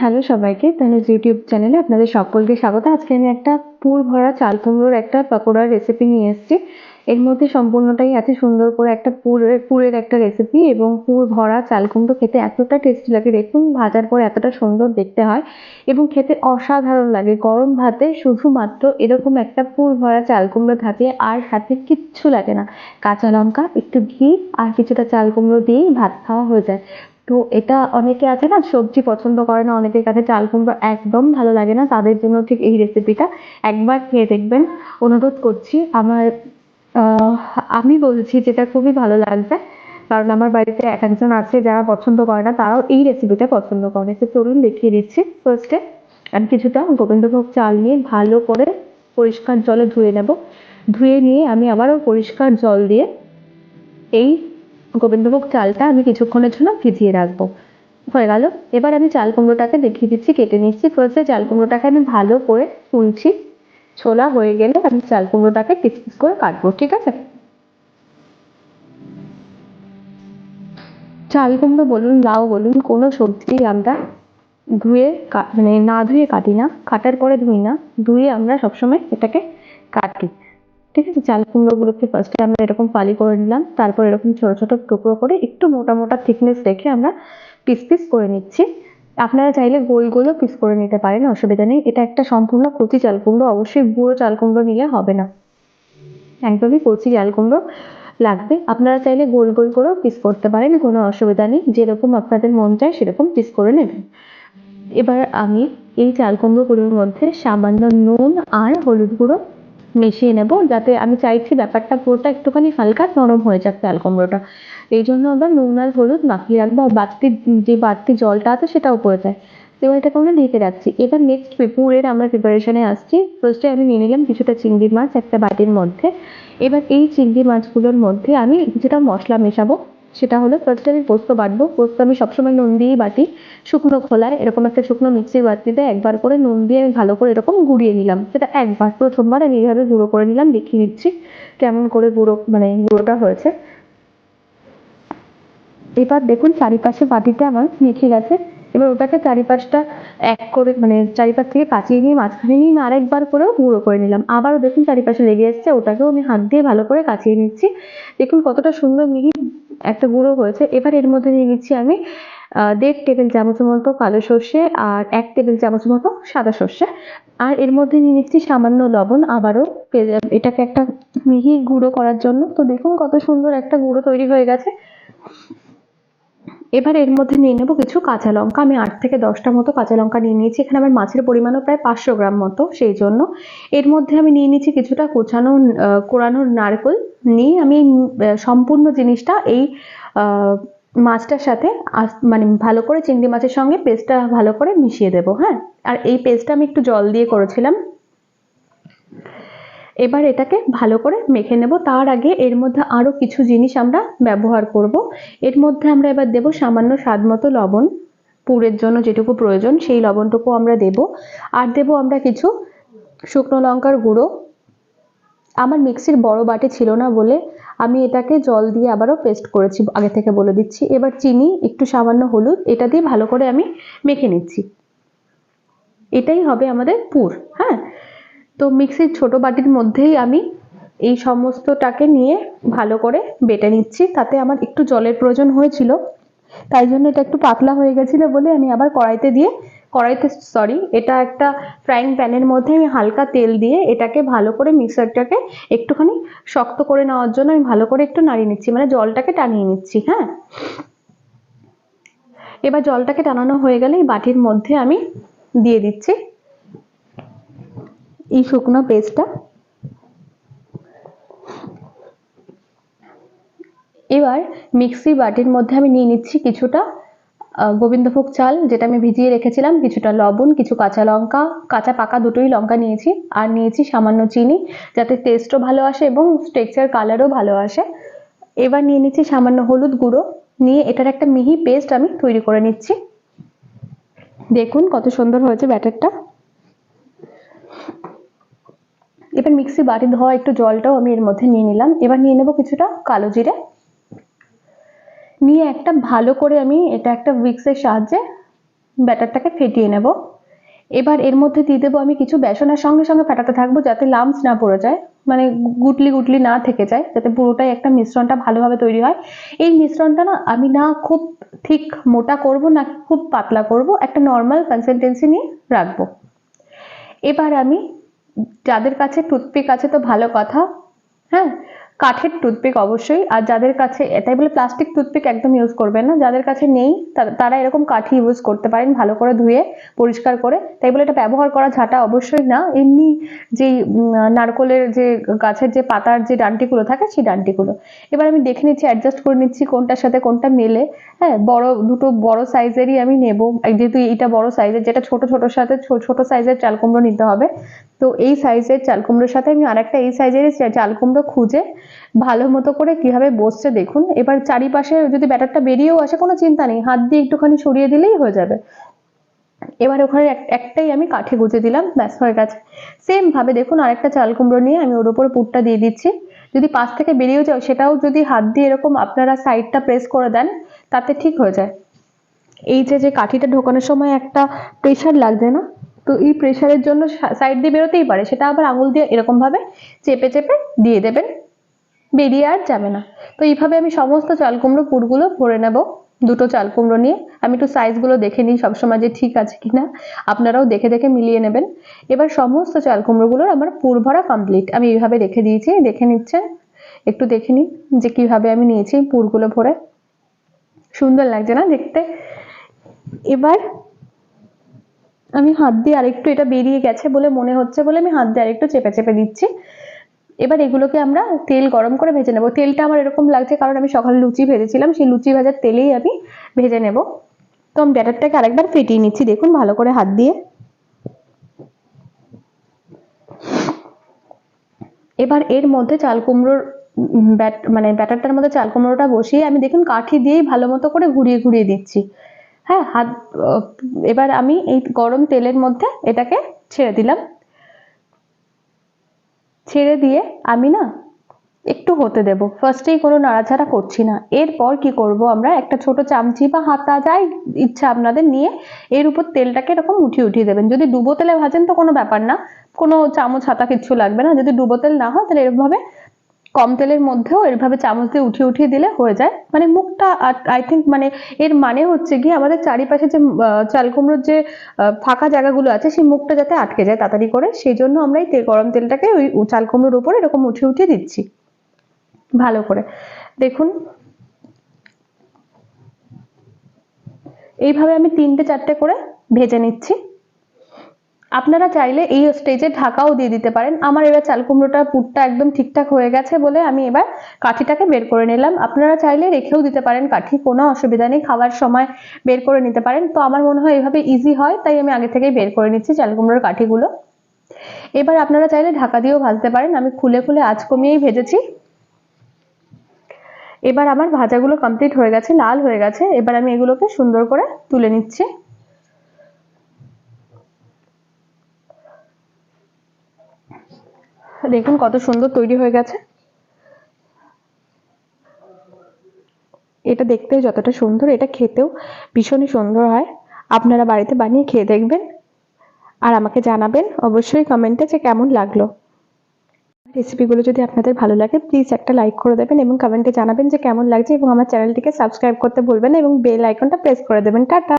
Hello সবাইকে। তাহলে YouTube চ্যানেলে আপনাদের সকলকে স্বাগত। আজকে আমি একটা পুর ভরা চাল কুমড়োর একটা পকোড়ার রেসিপি নিয়ে এসেছি। এর মধ্যে সম্পূর্ণটাই আছে সুন্দর করে একটা পুরের পুরের একটা রেসিপি এবং পুর ভরা চাল কুমড়ো খেতে এতটা টেস্টি লাগে। দেখুন, ভাজার পর এতটা সুন্দর দেখতে হয় এবং খেতে অসাধারণ লাগে। গরম ভাতে শুধুমাত্র এরকম একটা পুর ভরা চাল কুমড়ো থাকে, আর সাথে কিচ্ছু লাগে না। কাঁচা লঙ্কা, একটু ঘি আর কিছুটা চাল কুমড়ো দিয়েই ভাত খাওয়া হয়ে যায়। তো এটা অনেকে আছে না, সবজি পছন্দ করে না, অনেকের কাছে চাল কুমড়ো একদম ভালো লাগে না। তাদের জন্য ঠিক এই রেসিপিটা একবার খেয়ে দেখবেন। অনুরোধ করছি, আমার আমি বলছি যেটা খুবই ভালো লাগবে কারণ আমার বাড়িতে এক একজন আছে যারা পছন্দ করে না, তারাও এই রেসিপিটা পছন্দ করে। তো চলুন দেখিয়ে দিচ্ছি ফার্স্টে আমি কিছুটা গোবিন্দভোগ চাল নিয়ে ভালো করে পরিষ্কার জলে ধুয়ে নেব। ধুয়ে নিয়ে আমি আবারও পরিষ্কার জল দিয়ে এই গোবিন্দভোগ চালটা আমি কিছুক্ষণের জন্য ভিজিয়ে রাখব। হয়ে গেল। এবার আমি চাল কুমড়োটাকে দেখিয়ে দিচ্ছি, কেটে নিচ্ছি। ফার্স্টে চাল কুমড়োটাকে আমি ভালো করে তুলছি ছোলা হয়ে গেলে আমি চাল কুমড়োটাকে পিস পিস করে কাটবো, ঠিক আছে? চাল কুমড়ো বলুন, লাউ বলুন, কোনো সবজি আমরা ধুয়ে মানে না ধুয়ে কাটি না। কাটার পরে ধুই না, ধুয়ে আমরা সবসময় এটাকে কাটি। ঠিক আছে চাল কুমড়োগুলোকে ফার্স্টে আমরা এরকম ফালি করে নিলাম। তারপর এরকম ছোটো ছোটো টুকরো করে একটু মোটা মোটা থিকনেস রেখে আমরা পিস পিস করে নিচ্ছি। আপনারা চাইলে গোল গোলও পিস করে নিতে পারেন, অসুবিধা নেই। এটা একটা সম্পূর্ণ কচি চাল কুমড়ো, অবশ্যই বুড়ো চাল কুমড়ো নিলে হবে না। একদমই কচি চাল কুমড়ো লাগবে। আপনারা চাইলে গোল গোল করেও পিস করতে পারেন, কোনো অসুবিধা নেই। যেরকম আপনাদের মন চায় সেরকম পিস করে নেবেন। এবার আমি এই চাল কুমড়োগুলোর মধ্যে সামান্য নুন আর হলুদ গুঁড়ো মিশিয়ে নেব যাতে আমি চাইছি ব্যাপারটা পুরোটা একটুখানি হালকা নরম হয়ে যাক চাল কুমড়োটা। এই জন্য আমরা নুন আর হলুদ মাখিয়ে রাখব আর বাড়তি যে বাড়তি জলটা আছে সেটাও পড়ে যায়। এবার এটাকে আমরা ঢেকে রাখছি। এবার নেক্সট পুরের আমরা প্রিপারেশনে আসছি। ফার্স্টে আমি নিয়ে নিলাম কিছুটা চিংড়ি মাছ একটা বাটির মধ্যে। এবার এই চিংড়ি মাছগুলোর মধ্যে আমি কিছুটা মশলা মেশাবো। সেটা হলো ফার্স্টে আমি পোস্ত বাটবো। পোস্ত আমি সবসময় নুন দিয়েই বাটি। শুকনো খোলায় এরকম একটা শুকনো মিক্সির বাটিতে একবার করে নুন দিয়ে আমি ভালো করে এরকম গুঁড়িয়ে নিলাম। সেটা একবার, প্রথমবার আমি এইভাবে গুঁড়ো করে নিলাম, দেখিয়ে দিচ্ছি কেমন করে গুঁড়ো মানে গুঁড়োটা হয়েছে। এবার দেখুন চারিপাশে বাটিতে আমার মেখে গেছে। এবার ওটাকে চারিপাশটা এক করে মানে চারিপাশ থেকে কাচিয়ে নিয়ে মাঝখানে নিয়ে আরেকবার করেও গুঁড়ো করে নিলাম। আবারও দেখুন চারিপাশে লেগে এসছে, ওটাকেও আমি হাত দিয়ে ভালো করে কাচিয়ে নিচ্ছি। দেখুন কতটা সুন্দর মিহি একটা গুঁড়ো হয়েছে। এবার এর মধ্যে নিয়ে নিচ্ছি আমি দেড় টেবিল চামচের মতো কালো সর্ষে আর এক টেবিল চামচের মতো সাদা সর্ষে। আর এর মধ্যে নিয়ে নিচ্ছি সামান্য লবণ আবারও এটাকে একটা মিহি গুঁড়ো করার জন্য। তো দেখুন কত সুন্দর একটা গুঁড়ো তৈরি হয়ে গেছে। এবার এর মধ্যে নিয়ে নেব কিছু কাঁচা লঙ্কা। আমি আট থেকে দশটা মতো কাঁচা লঙ্কা নিয়ে নিয়েছি। এখানে আমার মাছের পরিমাণও প্রায় পাঁচশো গ্রাম মতো, সেই জন্য। এর মধ্যে আমি নিয়ে নিচ্ছি কিছুটা কোচানো কোরানোর নারকেল। নিয়ে আমি সম্পূর্ণ জিনিসটা এই মাছটার সাথে মানে ভালো করে চিংড়ি মাছের সঙ্গে পেস্টটা ভালো করে মিশিয়ে দেবো হ্যাঁ? আর এই পেস্টটা আমি একটু জল দিয়ে করেছিলাম। এবার এটাকে ভালো করে মেখে নেব। তার আগে এর মধ্যে আরও কিছু জিনিস আমরা ব্যবহার করব। এর মধ্যে আমরা এবার দেব সামান্য স্বাদ মতো লবণ। পুরের জন্য যেটুকু প্রয়োজন সেই লবণটুকু আমরা দেব। আর দেব আমরা কিছু শুকনো লঙ্কার গুঁড়ো। আমার মিক্সির বড় বাটি ছিল না বলে আমি এটাকে জল দিয়ে আবারও পেস্ট করেছি, আগে থেকে বলে দিচ্ছি। এবার চিনি, একটু সামান্য হলুদ, এটা দিয়ে ভালো করে আমি মেখে নিচ্ছি। এটাই হবে আমাদের পুর হ্যাঁ? তো মিক্সির ছোট বাটির মধ্যেই আমি এই সমস্তটাকে নিয়ে ভালো করে বেটে নিচ্ছি। তাতে আমার একটু জলের প্রয়োজন হয়েছিল। তাই জন্য এটা একটু পাতলা হয়ে গেছিল বলে আমি আবার কড়াইতে দিয়ে, কড়াইতে সরি এটা একটা ফ্রাইং প্যানের মধ্যে আমি হালকা তেল দিয়ে এটাকে ভালো করে মিক্সারটাকে একটুখানি শক্ত করে নেওয়ার জন্য আমি ভালো করে একটু নাড়িয়ে নিচ্ছি মানে জলটাকে টানিয়ে নিচ্ছি হ্যাঁ। এবার জলটাকে টানানো হয়ে গেলে এই বাটির মধ্যে আমি দিয়ে দিচ্ছি এই শুকনো পেস্টটা। এবার মিক্সি বাটির মধ্যে আমি নিয়ে নিচ্ছি কিছুটা গোবিন্দভোগ চাল, যেটা আমি ভিজিয়ে রেখেছিলাম, কিছুটা লবণ, কিছু কাঁচা লঙ্কা, কাঁচা পাকা দুটোই লঙ্কা নিয়েছি, আর নিয়েছি সামান্য চিনি, যাতে টেস্টও ভালো আসে এবং টেক্সচার কালারও ভালো আসে। এবার নিয়ে নিচ্ছি সামান্য হলুদ গুঁড়ো, নিয়ে এটার একটা মিহি পেস্ট আমি তৈরি করে নিচ্ছি। দেখুন কত সুন্দর হয়েছে ব্যাটারটা। এবার মিক্সি বাটি ধোয়া একটু জলটাও আমি এর মধ্যে নিয়ে নিলাম। এবার নিয়ে নেব কিছুটা কালো জিরে। নিয়ে একটা ভালো করে আমি এটা একটা উইক্সের সাহায্যে ব্যাটারটাকে ফেটিয়ে নেব। এবার এর মধ্যে দিয়ে দেবো আমি কিছু বেসনের সঙ্গে সঙ্গে ফেটাতে থাকব যাতে লামস না পড়ে যায় মানে গুটলি গুটলি না থেকে যায়, যাতে পুরোটাই একটা মিশ্রণটা ভালোভাবে তৈরি হয়। এই মিশ্রণটা না আমি না খুব ঠিক মোটা করব না খুব পাতলা করব, একটা নর্মাল কনসিস্টেন্সি নিয়ে রাখব। এবার আমি যাদের কাছে টুথপিক আছে তো ভালো কথা হ্যাঁ? কাঠের টুথপিক অবশ্যই, আর যাদের কাছে, তাই বলে প্লাস্টিক টুথপিক একদম ইউজ করবেন না। যাদের কাছে নেই তারা এরকম কাঠি ইউজ করতে পারেন, ভালো করে ধুয়ে, পরিষ্কার করে। তাই বলে এটা ব্যবহার করা ঝাঁটা অবশ্যই না। এমনি যেই নারকোলের যে গাছের যে পাতার যে ডান্টিগুলো থাকে, সেই ডান্টিগুলো। এবার আমি দেখে নিচ্ছি অ্যাডজাস্ট করে নিচ্ছি কোনটার সাথে কোনটা মেলে। হ্যাঁ বড়, দুটো বড় সাইজেরই আমি নেব। যেহেতু এটা বড় সাইজের যেটা ছোট ছোটোর সাথে ছোট সাইজের চাল কুমড়ো নিতে হবে। তো এই সাইজের চাল কুমড়োর সাথে আমি আরেকটা এই সাইজেরই চা- চাল কুমড়ো খুঁজে ভালো মতো করে কীভাবে বসছে দেখুন। এবার চারিপাশে যদি ব্যাটারটা বেরিয়েও আসে কোনো চিন্তা নেই, হাত দিয়ে একটুখানি সরিয়ে দিলেই হয়ে যাবে। এবার ওখানে এক- একটাই আমি কাঠি গুঁজে দিলাম, ব্যাস হয়ে গেছে। সেম ভাবে দেখুন আরেকটা চাল কুমড়ো নিয়ে আমি ওর উপরে পুরটা দিয়ে দিচ্ছি। যদি পাশ থেকে বেরিয়েও যায় সেটাও যদি হাত দিয়ে এরকম আপনারা সাইডটা প্রেস করে দেন, তাতে ঠিক হয়ে যায়। এই যে যে কাঠিটা ঢোকানোর সময় একটা প্রেশার লাগবে না তো এই প্রেশারের জন্য সাইড দিয়ে বেরোতেই পারে। সেটা আবার আঙুল দিয়ে এরকম ভাবে চেপে চেপে দিয়ে দেবেন। বেরিয়ে আর যাবে না। তো এইভাবে আমি সমস্ত চাল কুমড়ো, পুরগুলো ভরে নেব দুটো চাল কুমড়ো নিয়ে। আমি একটু সাইজগুলো দেখে নিই সবসময় যে ঠিক আছে কিনা। আপনারাও দেখে দেখে মিলিয়ে নেবেন। এবার সমস্ত চাল কুমড়োগুলোর আমার পুর ভরা কমপ্লিট আমি এইভাবে রেখে দিয়েছি, দেখে নিচ্ছেন? একটু দেখে নিন যে কীভাবে আমি নিয়েছি পুরগুলো ভরে। সুন্দর লাগছে না দেখতে? এবার আমি হাত দিয়ে আরেকটু এটা বেরিয়ে গেছে বলে মনে হচ্ছে বলে আমি হাত দিয়ে আরেকটু চেপে চেপে দিচ্ছি। এবার এগুলোকে আমরা তেল গরম করে ভেজে নেব। তেলটা আমার এরকম লাগছে কারণ আমি সকালে লুচি ভেজেছিলাম, সেই লুচি ভাজার তেলেই আমি ভেজে নেব। তো আমি ব্যাটারটাকে আরেকবার ফেটিয়ে নিচ্ছি, দেখুন ভালো করে হাত দিয়ে। এবার এর মধ্যে চাল কুমড়োর ব্যাট মানে ব্যাটারটার মধ্যে চাল কুমড়োটা বসিয়ে আমি দেখুন কাঠি দিয়েই ভালো মতো করে ঘুরিয়ে ঘুরিয়ে দিচ্ছি। হ্যাঁ হাত এবার আমি এই গরম তেলের মধ্যে এটাকে ছেড়ে দিলাম। ছেড়ে দিয়ে আমি না একটু হতে দেব। ফার্স্টেই কোনো নাড়াচাড়া করছি না। এরপর কি করব আমরা? একটা ছোট চামচি বা হাতা, যাই ইচ্ছা আপনাদের নিয়ে এর উপর তেলটাকে এরকম উঠিয়ে উঠিয়ে দেবেন। যদি ডুবো তেলে ভাজেন তো কোনো ব্যাপার না। কোনো চামচ, হাতা কিচ্ছু লাগবে না। যদি ডুবো তেল না হয়, তাহলে এরকমভাবে কম তেলের মধ্যেও এরভাবে চামচ দিয়ে উঠিয়ে উঠিয়ে দিলে হয়ে যায়। মানে মুখটা আই থিঙ্ক মানে এর মানে হচ্ছে কি আমাদের চারিপাশে যে চাল কুমড়োর যে ফাঁকা জায়গাগুলো আছে সেই মুখটা যাতে আটকে যায় তাড়াতাড়ি করে, সেই জন্য আমরা এই গরম তেলটাকে ওই চাল কুমড়োর উপরে এরকম উঠিয়ে উঠিয়ে দিচ্ছি। ভালো করে। দেখুন। এইভাবে আমি তিনটে চারটে করে ভেজে নিচ্ছি। আপনারা চাইলে এই স্টেজে ঢাকাও দিয়ে দিতে পারেন। আমার এবার চাল কুমড়োটার পুরটা একদম ঠিকঠাক হয়ে গেছে বলে আমি এবার কাঠিটাকে বের করে নিলাম। আপনারা চাইলে রেখেও দিতে পারেন কাঠি, কোনো অসুবিধা নেই, খাওয়ার সময় বের করে নিতে পারেন। তো আমার মনে হয় এভাবে ইজি হয়, তাই আমি আগে থেকেই বের করে নিচ্ছি চাল কুমড়োর কাঠিগুলো। এবার আপনারা চাইলে ঢাকা দিয়েও ভাজতে পারেন। আমি খুলে খুলে আঁচ কমিয়েই ভেজেছি। এবার আমার ভাজাগুলো কমপ্লিট হয়ে গেছে, লাল হয়ে গেছে। এবার আমি এগুলোকে সুন্দর করে তুলে নিচ্ছি। দেখুন কত সুন্দর তৈরি হয়ে গেছে। এটা দেখতে যতটা সুন্দর, এটা খেতেও ভীষণই সুন্দর হয়। আপনারা বাড়িতে বানিয়ে খেয়ে দেখবেন আর আমাকে জানাবেন অবশ্যই কমেন্টে যে কেমন লাগল। রেসিপিগুলো যদি আপনাদের ভালো লাগে প্লিজ একটা লাইক করে দেবেন এবং কমেন্টে জানাবেন যে কেমন লাগছে এবং আমার চ্যানেলটিকে সাবস্ক্রাইব করতে ভুলবেন এবং বেল আইকনটা প্রেস করে দেবেন। টাটা!